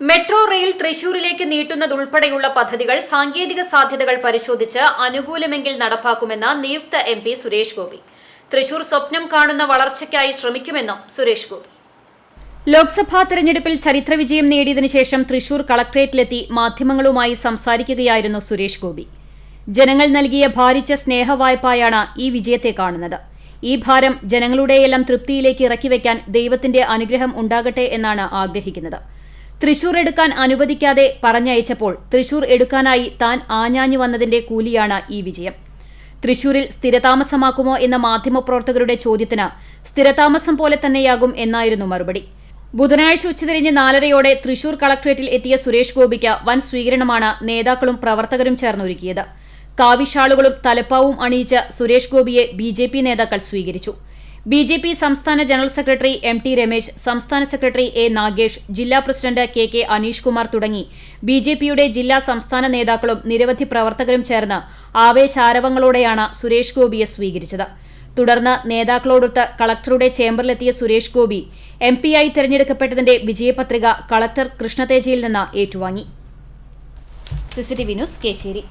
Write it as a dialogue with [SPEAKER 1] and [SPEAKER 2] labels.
[SPEAKER 1] Metro rail തൃശൂരിലേക്ക് നീട്ടുന്നതുൾപ്പെടെയുള്ള പദ്ധതികൾ സാങ്കേതിക സാധ്യതകൾ പരിശോധിച്ച് അനുകൂലമെങ്കിൽ നടപ്പാക്കുമെന്ന് നിയുക്ത എം പി സുരേഷ് ഗോപി. തൃശൂർ സ്വപ്നം കാണുന്ന വളർച്ചയ്ക്കായി ശ്രമിക്കുമെന്നും സുരേഷ് ഗോപി. ലോക്സഭാ തെരഞ്ഞെടുപ്പിൽ ചരിത്രവിജയം നേടിയതിനു ശേഷം തൃശൂർ കളക്ട്രേറ്റിലെത്തി മാധ്യമങ്ങളുമായി സംസാരിക്കുകയായിരുന്നു സുരേഷ് ഗോപി. ജനങ്ങൾ നൽകിയ ഭാരിച്ച സ്നേഹവായ്പായാണ് ഈ വിജയത്തെ കാണുന്നത്. ഈ ഭാരം ജനങ്ങളുടെയെല്ലാം തൃപ്തിയിലേക്ക് ഇറക്കിവെക്കാൻ ദൈവത്തിന്റെ അനുഗ്രഹം ഉണ്ടാകട്ടെ എന്നാണ് ആഗ്രഹിക്കുന്നത്. തൃശൂർ എടുക്കാൻ അനുവദിക്കാതെ പറഞ്ഞയച്ചപ്പോൾ തൃശൂർ എടുക്കാനായി താൻ ആഞ്ഞാഞ്ഞു വന്നതിന്റെ കൂലിയാണ് ഈ വിജയം. തൃശൂരിൽ സ്ഥിരതാമസമാക്കുമോ എന്ന മാധ്യമപ്രവർത്തകരുടെ ചോദ്യത്തിന് സ്ഥിരതാമസം പോലെ തന്നെയാകും എന്നായിരുന്നു മറുപടി. ബുധനാഴ്ച ഉച്ചതിരിഞ്ഞ് നാലരയോടെ തൃശൂർ കളക്ട്രേറ്റിൽ എത്തിയ സുരേഷ് ഗോപിക്ക് വൻ സ്വീകരണമാണ് നേതാക്കളും പ്രവർത്തകരും ചേർന്നൊരുക്കിയത്. കാവിഷാളുകളും തലപ്പാവും അണിയിച്ച് സുരേഷ് ഗോപിയെ ബി നേതാക്കൾ സ്വീകരിച്ചു. ബി ജെ പി സംസ്ഥാന general secretary M T Ramesh സംസ്ഥാന സെക്രട്ടറി എ നാഗേഷ് ജില്ലാ president K K Aneesh Kumar തുടങ്ങി. ബി ജെ പിയുടെ ജില്ലാ സംസ്ഥാന നേതാക്കളും നിരവധി പ്രവർത്തകരും ചേർന്ന് ആവേശാരവങ്ങളോടെയാണ് സുരേഷ് ഗോപിയെ സ്വീകരിച്ചത്. തുടർന്ന് നേതാക്കളോടൊത്ത് കളക്ടറുടെ ചേംബറിലെത്തിയ സുരേഷ് ഗോപി എം ആയി തെരഞ്ഞെടുക്കപ്പെട്ടതിന്റെ വിജയപത്രിക കളക്ടർ കൃഷ്ണതേജയിൽ നിന്ന് ഏറ്റുവാങ്ങി. CCTV news Kecheri.